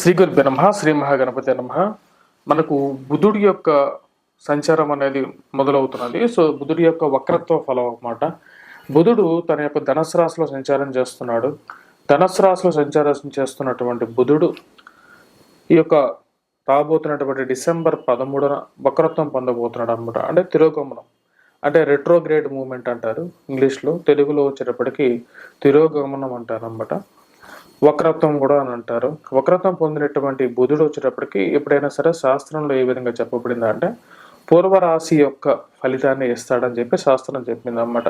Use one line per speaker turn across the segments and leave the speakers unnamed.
శ్రీ గురుభ్య నమ శ్రీ మహాగణపతి నమ. మనకు బుధుడి యొక్క సంచారం అనేది మొదలవుతున్నది. సో బుధుడి యొక్క వక్రత్వ ఫలం అన్నమాట. బుధుడు తన యొక్క ధనస్సు రాశిలో సంచారం చేస్తున్నాడు. ధనస్సు రాశిలో సంచారం చేస్తున్నటువంటి బుధుడు ఈ యొక్క రాబోతున్నటువంటి డిసెంబర్ పదమూడున వక్రత్వం పొందబోతున్నాడు అనమాట అంటే తిరోగమనం. అంటే రెట్రోగ్రేడ్ మూమెంట్ అంటారు ఇంగ్లీష్లో. తెలుగులో వచ్చేటప్పటికి తిరోగమనం అంటారు అనమాట వక్రత్వం కూడా అని అంటారు. వక్రత్వం పొందినటువంటి బుధుడు వచ్చేటప్పటికి ఎప్పుడైనా సరే శాస్త్రంలో ఏ విధంగా చెప్పబడిందా అంటే పూర్వరాశి యొక్క ఫలితాన్ని ఇస్తాడని చెప్పి శాస్త్రం చెప్పింది అన్నమాట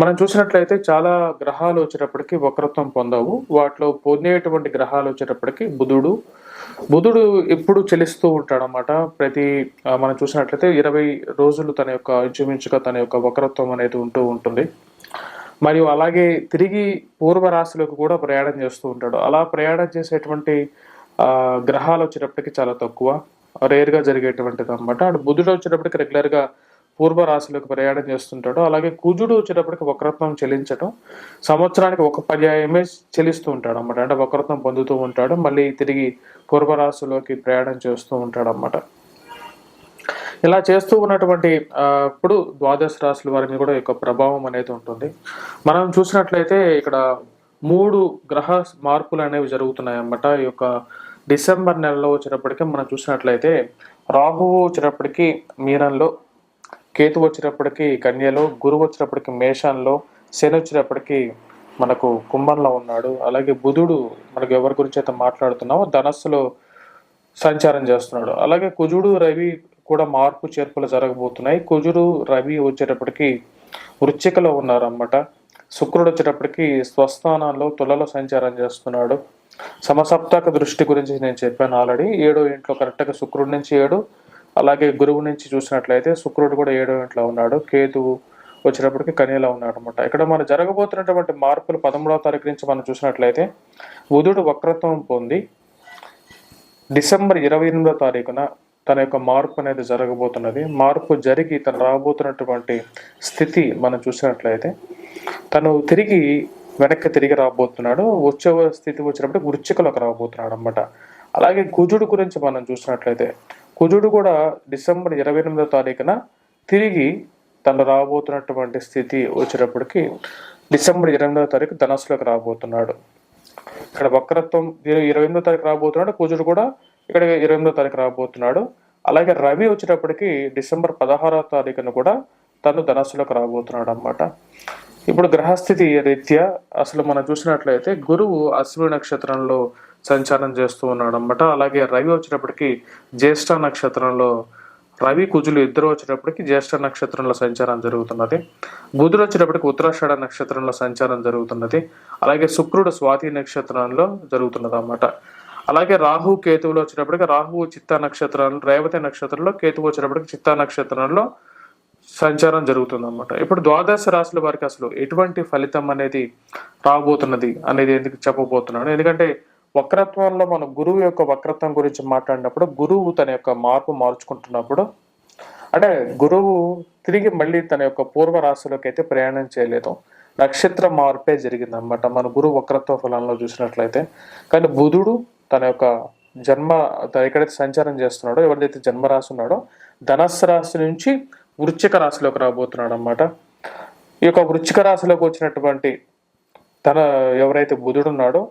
మనం చూసినట్లయితే చాలా గ్రహాలు వచ్చేటప్పటికి వక్రత్వం పొందవు. వాటిలో పొందేటువంటి గ్రహాలు వచ్చేటప్పటికి బుధుడు. బుధుడు ఎప్పుడు చెలిస్తూ ఉంటాడనమాట ప్రతి మనం చూసినట్లయితే ఇరవై రోజులు తన యొక్క ఇంచుమించుగా తన యొక్క వక్రత్వం అనేది ఉంటూ ఉంటుంది. మరియు అలాగే తిరిగి పూర్వ రాశిలోకి కూడా ప్రయాణం చేస్తూ ఉంటాడు. అలా ప్రయాణం చేసేటువంటి గ్రహాలు వచ్చేటప్పటికి చాలా తక్కువ. రేర్గా జరిగేటువంటిది అనమాట అటు బుధుడు వచ్చేటప్పటికి రెగ్యులర్గా పూర్వ రాశిలోకి ప్రయాణం చేస్తుంటాడు. అలాగే కుజుడు వచ్చేటప్పటికి వక్రత్వం చెల్లించడం సంవత్సరానికి ఒక పర్యాయమే చెల్లిస్తూ ఉంటాడు అనమాట అంటే వక్రత్వం పొందుతూ ఉంటాడు. మళ్ళీ తిరిగి పూర్వ రాశిలోకి ప్రయాణం చేస్తూ ఉంటాడు అనమాట ఇలా చేస్తూ ఉన్నటువంటి ఇప్పుడు ద్వాదశ రాశుల వారి మీద కూడా యొక్క ప్రభావం అనేది ఉంటుంది. మనం చూసినట్లయితే ఇక్కడ మూడు గ్రహ మార్పులు అనేవి జరుగుతున్నాయి అన్నమాట ఈ యొక్క డిసెంబర్ నెలలో వచ్చినప్పటికీ మనం చూసినట్లయితే రాహువు వచ్చినప్పటికీ మీనంలో కేతు వచ్చినప్పటికీ కన్యలో గురువు వచ్చినప్పటికీ మేషంలో శని వచ్చినప్పటికీ మనకు కుంభంలో ఉన్నాడు. అలాగే బుధుడు మనకు ఎవరి గురించి అయితే మాట్లాడుతున్నామో ధనస్సులో సంచారం చేస్తున్నాడు. అలాగే కుజుడు రవి కూడా మార్పు చేర్పులు జరగబోతున్నాయి. కుజుడు రవి వచ్చేటప్పటికి వృచ్చికలో ఉన్నారన్నమాట. శుక్రుడు వచ్చేటప్పటికి స్వస్థానాల్లో తులలో సంచారం చేస్తున్నాడు. సమసప్తాక దృష్టి గురించి నేను చెప్పాను ఆల్రెడీ. ఏడో ఇంట్లో కరెక్ట్గా శుక్రుడి నుంచి ఏడు అలాగే గురువు నుంచి చూసినట్లయితే శుక్రుడు కూడా ఏడో ఇంట్లో ఉన్నాడు. కేతువు వచ్చేటప్పటికి కన్యలో ఉన్నాడు అనమాట ఇక్కడ మనం జరగబోతున్నటువంటి మార్పులు పదమూడవ తారీఖు నుంచి మనం చూసినట్లయితే బుధుడు వక్రత్వం పొంది డిసెంబర్ ఇరవై ఎనిమిదో తారీఖున తన యొక్క మార్పు అనేది జరగబోతున్నది. మార్పు జరిగి తను రాబోతున్నటువంటి స్థితి మనం చూసినట్లయితే తను తిరిగి వెనక్కి తిరిగి రాబోతున్నాడు. వచ్చే స్థితి వచ్చినప్పుడు వృచ్చికలకు రాబోతున్నాడు అనమాట అలాగే కుజుడు గురించి మనం చూసినట్లయితే కుజుడు కూడా డిసెంబర్ ఇరవై ఎనిమిదో తారీఖున తిరిగి తను రాబోతున్నటువంటి స్థితి వచ్చేటప్పటికి డిసెంబర్ ఇరవై ఎనిమిదో తారీఖు ధనస్సులోకి రాబోతున్నాడు. ఇక్కడ వక్రత్వం ఇరవై ఎనిమిదో తారీఖు రాబోతున్నాడు. కుజుడు కూడా ఇక్కడ ఇరవై ఎనిమిదో తారీఖు రాబోతున్నాడు. అలాగే రవి వచ్చేటప్పటికి డిసెంబర్ పదహారవ తారీఖున కూడా తను ధనస్సులోకి రాబోతున్నాడు అన్నమాట. ఇప్పుడు గ్రహస్థితి రీత్యా అసలు మనం చూసినట్లయితే గురువు అశ్విని నక్షత్రంలో సంచారం చేస్తూ ఉన్నాడు అనమాట అలాగే రవి వచ్చేటప్పటికి జ్యేష్ఠ నక్షత్రంలో రవి కుజులు ఇద్దరు వచ్చేటప్పటికి జ్యేష్ఠ నక్షత్రంలో సంచారం జరుగుతున్నది. బుధుడు వచ్చేటప్పటికి ఉత్తరాషాఢ నక్షత్రంలో సంచారం జరుగుతున్నది. అలాగే శుక్రుడు స్వాతి నక్షత్రంలో జరుగుతున్నది అన్నమాట అలాగే రాహు కేతువులు వచ్చినప్పటికీ రాహువు చిత్తా నక్షత్రాలు రేవతి నక్షత్రంలో కేతువు వచ్చినప్పటికీ చిత్తా నక్షత్రంలో సంచారం జరుగుతుంది అనమాట ఇప్పుడు ద్వాదశ రాశుల వారికి అసలు ఎటువంటి ఫలితం అనేది రాబోతున్నది అనేది ఎందుకు చెప్పబోతున్నాను? ఎందుకంటే వక్రత్వంలో మనం గురువు యొక్క వక్రత్వం గురించి మాట్లాడినప్పుడు గురువు తన యొక్క మార్పు మార్చుకుంటున్నప్పుడు అంటే గురువు తిరిగి మళ్ళీ తన యొక్క పూర్వ రాశిలోకి అయితే ప్రయాణం చేయలేదు. నక్షత్ర మార్పే జరిగింది అనమాట మన గురువు వక్రత్వ ఫలంలో చూసినట్లయితే. కానీ బుధుడు తన యొక్క జన్మ ఎక్కడైతే సంచారం చేస్తున్నాడో ఎవరిదైతే జన్మరాశి ఉన్నాడో ధనస్సు రాశి నుంచి వృచ్చిక రాశిలోకి రాబోతున్నాడు అనమాట ఈ యొక్క వృచ్చిక రాశిలోకి వచ్చినటువంటి తన ఎవరైతే బుధుడు ఉన్నాడో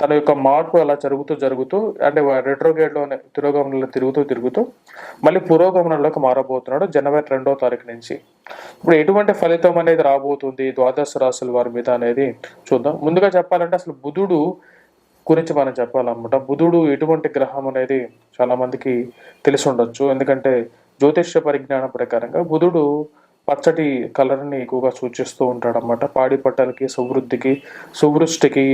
తన యొక్క మార్పు అలా జరుగుతూ జరుగుతూ అంటే రెట్రోగేట్లోనే తిరోగమనంలో తిరుగుతూ తిరుగుతూ మళ్ళీ పురోగమనంలోకి మారబోతున్నాడు జనవరి రెండో తారీఖు నుంచి. ఇప్పుడు ఎటువంటి ఫలితం అనేది రాబోతుంది ద్వాదశ రాశుల వారి మీద అనేది చూద్దాం. ముందుగా చెప్పాలంటే అసలు బుధుడు గురించి మనం చెప్పాలన్నమాట. బుధుడు ఎటువంటి గ్రహం అనేది చాలా మందికి తెలిసి ఉండొచ్చు. ఎందుకంటే జ్యోతిష్య పరిజ్ఞానం ప్రకారంగా బుధుడు పచ్చటి కలర్ని ఎక్కువగా సూచిస్తూ ఉంటాడన్నమాట. పాడి పట్టలకి సువృద్ధికి సువృష్టికి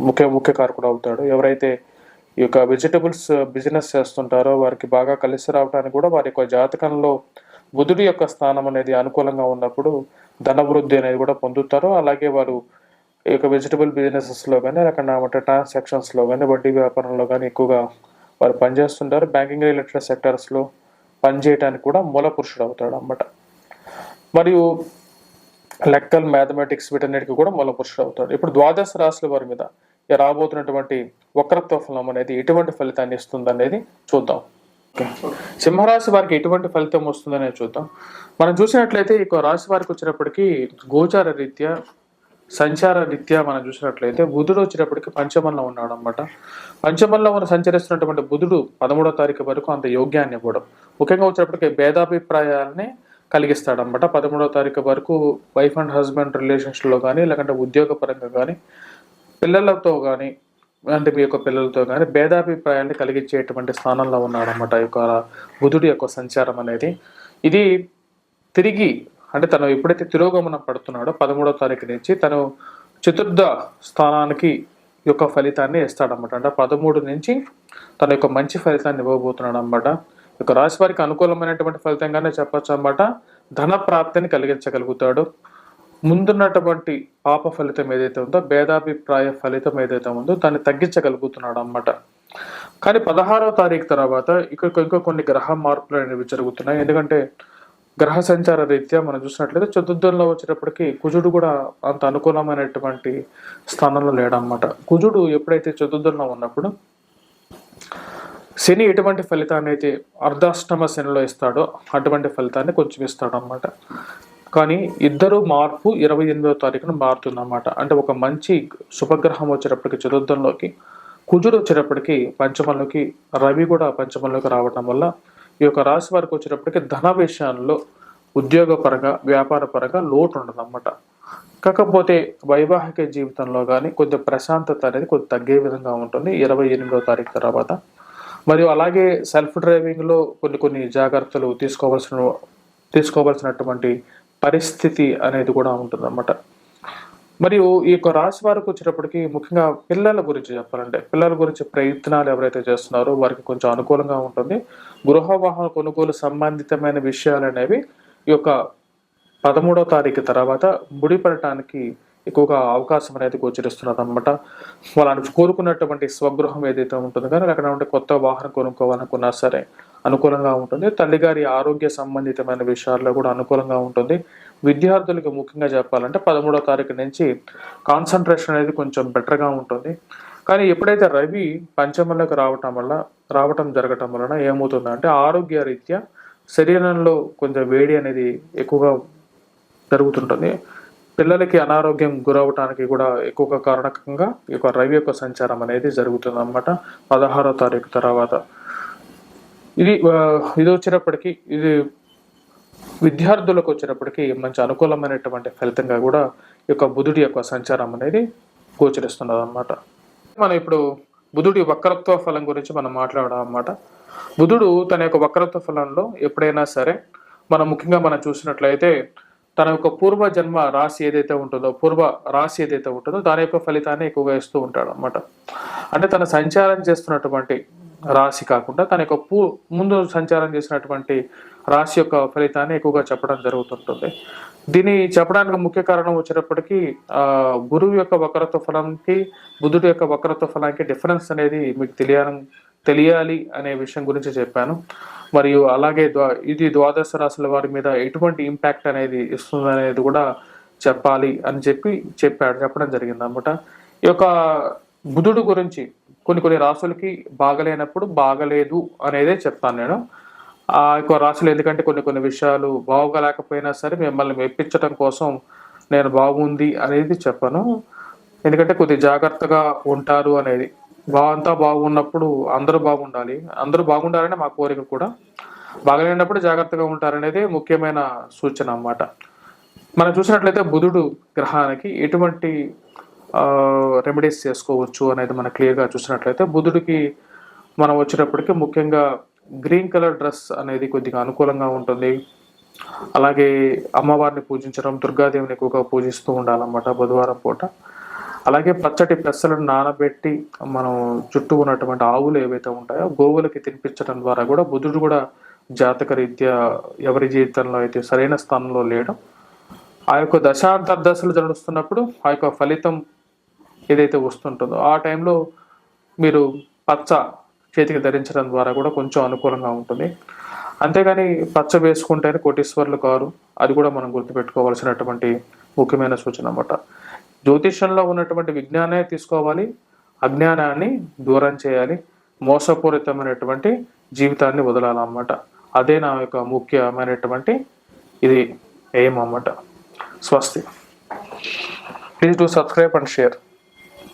ముఖ్య ముఖ్య కారకుడు అవుతాడు. ఎవరైతే ఈ యొక్క వెజిటబుల్స్ బిజినెస్ చేస్తుంటారో వారికి బాగా కలిసి రావడానికి కూడా వారి యొక్క జాతకంలో బుధుడి యొక్క స్థానం అనేది అనుకూలంగా ఉన్నప్పుడు ధనవృద్ధి అనేది కూడా పొందుతారు. అలాగే వారు ఈ యొక్క వెజిటబుల్ బిజినెసెస్లో కానీ లేకుండా ట్రాన్సాక్షన్స్లో కానీ వడ్డీ వ్యాపారంలో కానీ ఎక్కువగా వారు పనిచేస్తుంటారు. బ్యాంకింగ్ రిలేటెడ్ సెక్టర్స్లో పనిచేయడానికి కూడా మూల పురుషుడు అవుతాడు అన్నమాట. మరియు లెక్కలు మ్యాథమెటిక్స్ వీటన్నిటికీ కూడా మూల పురుషుడు అవుతాడు. ఇప్పుడు ద్వాదశ రాశుల వారి మీద రాబోతున్నటువంటి వక్రత్వ ఫలం అనేది ఎటువంటి ఫలితాన్ని ఇస్తుంది అనేది చూద్దాం. సింహరాశి వారికి ఎటువంటి ఫలితం వస్తుందనేది చూద్దాం. మనం చూసినట్లయితే ఈ రాశి వారికి వచ్చినప్పటికీ గోచార రీత్యా సంచార రీత్యా మనం చూసినట్లయితే బుధుడు వచ్చేటప్పటికి పంచమంలో ఉన్నాడు అనమాట పంచమంలో మనం సంచరిస్తున్నటువంటి బుధుడు పదమూడో తారీఖు వరకు అంత యోగ్యాన్ని ఇవ్వడం. ముఖ్యంగా వచ్చేటప్పటికి భేదాభిప్రాయాలని కలిగిస్తాడనమాట పదమూడో తారీఖు వరకు వైఫ్ అండ్ హస్బెండ్ రిలేషన్స్లో కానీ లేకుంటే ఉద్యోగపరంగా కానీ పిల్లలతో కానీ అంటే మీ యొక్క పిల్లలతో కానీ భేదాభిప్రాయాన్ని కలిగించేటువంటి స్థానంలో ఉన్నాడనమాట ఈ యొక్క బుధుడి యొక్క సంచారం అనేది. ఇది తిరిగి అంటే తను ఎప్పుడైతే తిరోగమనం పడుతున్నాడో పదమూడో తారీఖు నుంచి తను చతుర్థ స్థానానికి యొక్క ఫలితాన్ని ఇస్తాడనమాట అంటే పదమూడు నుంచి తన యొక్క మంచి ఫలితాన్ని ఇవ్వబోతున్నాడు అనమాట యొక్క రాశి వారికి అనుకూలమైనటువంటి ఫలితంగానే చెప్పొచ్చు అనమాట ధన ప్రాప్తిని కలిగించగలుగుతాడు. ముందున్నటువంటి పాప ఫలితం ఏదైతే ఉందో భేదాభిప్రాయ ఫలితం ఏదైతే ఉందో దాన్ని తగ్గించగలుగుతున్నాడు అన్నమాట కానీ పదహారవ తారీఖు తర్వాత ఇక్కడ ఇంకా కొన్ని గ్రహ మార్పులు అనేవి జరుగుతున్నాయి. ఎందుకంటే గ్రహ సంచార రీత్యా మనం చూసినట్లయితే చతుర్థంలో వచ్చేటప్పటికి కుజుడు కూడా అంత అనుకూలమైనటువంటి స్థానంలో లేడనమాట కుజుడు ఎప్పుడైతే చతుర్థంలో ఉన్నప్పుడు శని ఎటువంటి ఫలితాన్ని అయితే అర్ధాష్టమ శనిలో ఇస్తాడో అటువంటి ఫలితాన్ని కొంచెం ఇస్తాడు అనమాట కానీ ఇద్దరు మార్పు ఇరవై ఎనిమిదవ తారీఖున మారుతుందన్నమాట. అంటే ఒక మంచి శుభగ్రహం వచ్చేటప్పటికి చతుర్థంలోకి కుజుడు వచ్చేటప్పటికి పంచమంలోకి రవి కూడా పంచమంలోకి రావడం వల్ల ఈ యొక్క రాశి వారికి వచ్చేటప్పటికి ధన విషయాల్లో ఉద్యోగపరంగా వ్యాపారపరంగా లోటు ఉండదు అన్నమాట కాకపోతే వైవాహిక జీవితంలో కానీ కొద్ది ప్రశాంతత అనేది కొద్ది తగ్గే విధంగా ఉంటుంది ఇరవై ఎనిమిదవ తారీఖు తర్వాత. మరియు అలాగే సెల్ఫ్ డ్రైవింగ్లో కొన్ని కొన్ని జాగ్రత్తలు తీసుకోవాల్సిన తీసుకోవాల్సినటువంటి పరిస్థితి అనేది కూడా ఉంటుందన్నమాట. మరియు ఈ యొక్క రాశి వారికి వచ్చేటప్పటికి ముఖ్యంగా పిల్లల గురించి చెప్పాలంటే పిల్లల గురించి ప్రయత్నాలు ఎవరైతే చేస్తున్నారో వారికి కొంచెం అనుకూలంగా ఉంటుంది. గృహ వాహన కొనుగోలు సంబంధితమైన విషయాలు అనేవి ఈ యొక్క పదమూడో తారీఖు తర్వాత ముడిపడటానికి ఎక్కువగా అవకాశం అనేది గోచరిస్తున్నది అనమాట వాళ్ళని కోరుకున్నటువంటి స్వగృహం ఏదైతే ఉంటుందో కానీ అక్కడ ఉంటే కొత్త వాహనం కొనుక్కోవాలనుకున్నా సరే అనుకూలంగా ఉంటుంది. తల్లిగారి ఆరోగ్య సంబంధితమైన విషయాల్లో కూడా అనుకూలంగా ఉంటుంది. విద్యార్థులకు ముఖ్యంగా చెప్పాలంటే పదమూడో తారీఖు నుంచి కాన్సన్ట్రేషన్ అనేది కొంచెం బెటర్గా ఉంటుంది. కానీ ఎప్పుడైతే రవి పంచమంలోకి రావటం వల్ల రావటం జరగటం వలన ఏమవుతుందంటే ఆరోగ్య రీత్యా శరీరంలో కొంచెం వేడి అనేది ఎక్కువగా జరుగుతుంటుంది. పిల్లలకి అనారోగ్యం గురవటానికి కూడా ఎక్కువగా కారణకంగా ఈ యొక్క రవి యొక్క సంచారం అనేది జరుగుతుంది అనమాట పదహారో తారీఖు తర్వాత. ఇది ఇది వచ్చేటప్పటికి ఇది విద్యార్థులకు వచ్చినప్పటికీ మంచి అనుకూలమైనటువంటి ఫలితంగా కూడా ఈ యొక్క బుధుడి యొక్క సంచారం అనేది గోచరిస్తున్నది అనమాట మనం ఇప్పుడు బుధుడి వక్రత్వ ఫలం గురించి మనం మాట్లాడడం అనమాట బుధుడు తన యొక్క వక్రత్వ ఫలంలో ఎప్పుడైనా సరే మనం ముఖ్యంగా మనం చూసినట్లయితే తన యొక్క పూర్వ జన్మ రాశి ఏదైతే ఉంటుందో పూర్వ రాశి ఏదైతే ఉంటుందో దాని యొక్క ఫలితాన్ని ఎక్కువగా ఇస్తూ ఉంటాడు అనమాట అంటే తన సంచారం చేస్తున్నటువంటి రాశి కాకుండా తన యొక్క పూ ముందు సంచారం చేసినటువంటి రాశి యొక్క ఫలితాన్ని ఎక్కువగా చెప్పడం జరుగుతుంటుంది. దీన్ని చెప్పడానికి ముఖ్య కారణం వచ్చినప్పటికీ ఆ గురువు యొక్క వక్రత్వ ఫలంకి బుధుడు యొక్క వక్రత్వ ఫలానికి డిఫరెన్స్ అనేది మీకు తెలియడం తెలియాలి అనే విషయం గురించి చెప్పాను. మరియు అలాగే ద్వా ఇది ద్వాదశ రాశుల వారి మీద ఎటువంటి ఇంపాక్ట్ అనేది ఇస్తుంది అనేది కూడా చెప్పాలి అని చెప్పి చెప్పాడు చెప్పడం జరిగింది అనమాట ఈ యొక్క బుధుడు గురించి కొన్ని కొన్ని రాసులకి బాగలేనప్పుడు బాగలేదు అనేదే చెప్తాను నేను. ఆ యొక్క రాశులు ఎందుకంటే కొన్ని కొన్ని విషయాలు బాగోలేకపోయినా సరే మిమ్మల్ని మెప్పించడం కోసం నేను బాగుంది అనేది చెప్పను. ఎందుకంటే కొద్ది జాగ్రత్తగా ఉంటారు అనేది. బా అంతా బాగున్నప్పుడు అందరూ బాగుండాలి. అందరూ బాగుండాలనే మా కోరిక కూడా. బాగలేనప్పుడు జాగ్రత్తగా ఉంటారనేది ముఖ్యమైన సూచన అన్నమాట. మనం చూసినట్లయితే బుధుడు గ్రహానికి ఎటువంటి రెమెడీస్ చేసుకోవచ్చు అనేది మనం క్లియర్గా చూసినట్లయితే బుధుడికి మనం వచ్చేటప్పటికి ముఖ్యంగా గ్రీన్ కలర్ డ్రెస్ అనేది కొద్దిగా అనుకూలంగా ఉంటుంది. అలాగే అమ్మవారిని పూజించడం దుర్గాదేవిని ఎక్కువగా పూజిస్తూ ఉండాలన్నమాట బుధవారం పూట. అలాగే పచ్చటి పెసలను నానబెట్టి మనం చుట్టూ ఉన్నటువంటి ఆవులు ఏవైతే ఉంటాయో గోవులకి తినిపించడం ద్వారా కూడా బుధుడు కూడా జాతక రీత్యా ఎవరి జీవితంలో అయితే సరైన స్థానంలో లేడం. ఆ యొక్క దశాంతర్దశలు జరుస్తున్నప్పుడు ఆ యొక్క ఫలితం ఏదైతే వస్తుంటుందో ఆ టైంలో మీరు పచ్చ చేతికి ధరించడం ద్వారా కూడా కొంచెం అనుకూలంగా ఉంటుంది. అంతేగాని పచ్చ వేసుకుంటేనే కోటీశ్వర్లు కారు. అది కూడా మనం గుర్తుపెట్టుకోవాల్సినటువంటి ముఖ్యమైన సూచన అన్నమాట. జ్యోతిష్యంలో ఉన్నటువంటి విజ్ఞానే తీసుకోవాలి. అజ్ఞానాన్ని దూరం చేయాలి. మోసపూరితమైనటువంటి జీవితాన్ని వదలాలన్నమాట. అదే నా యొక్క ముఖ్యమైనటువంటి ఇది ఏం అన్నమాట. స్వస్తి. Please to subscribe and share.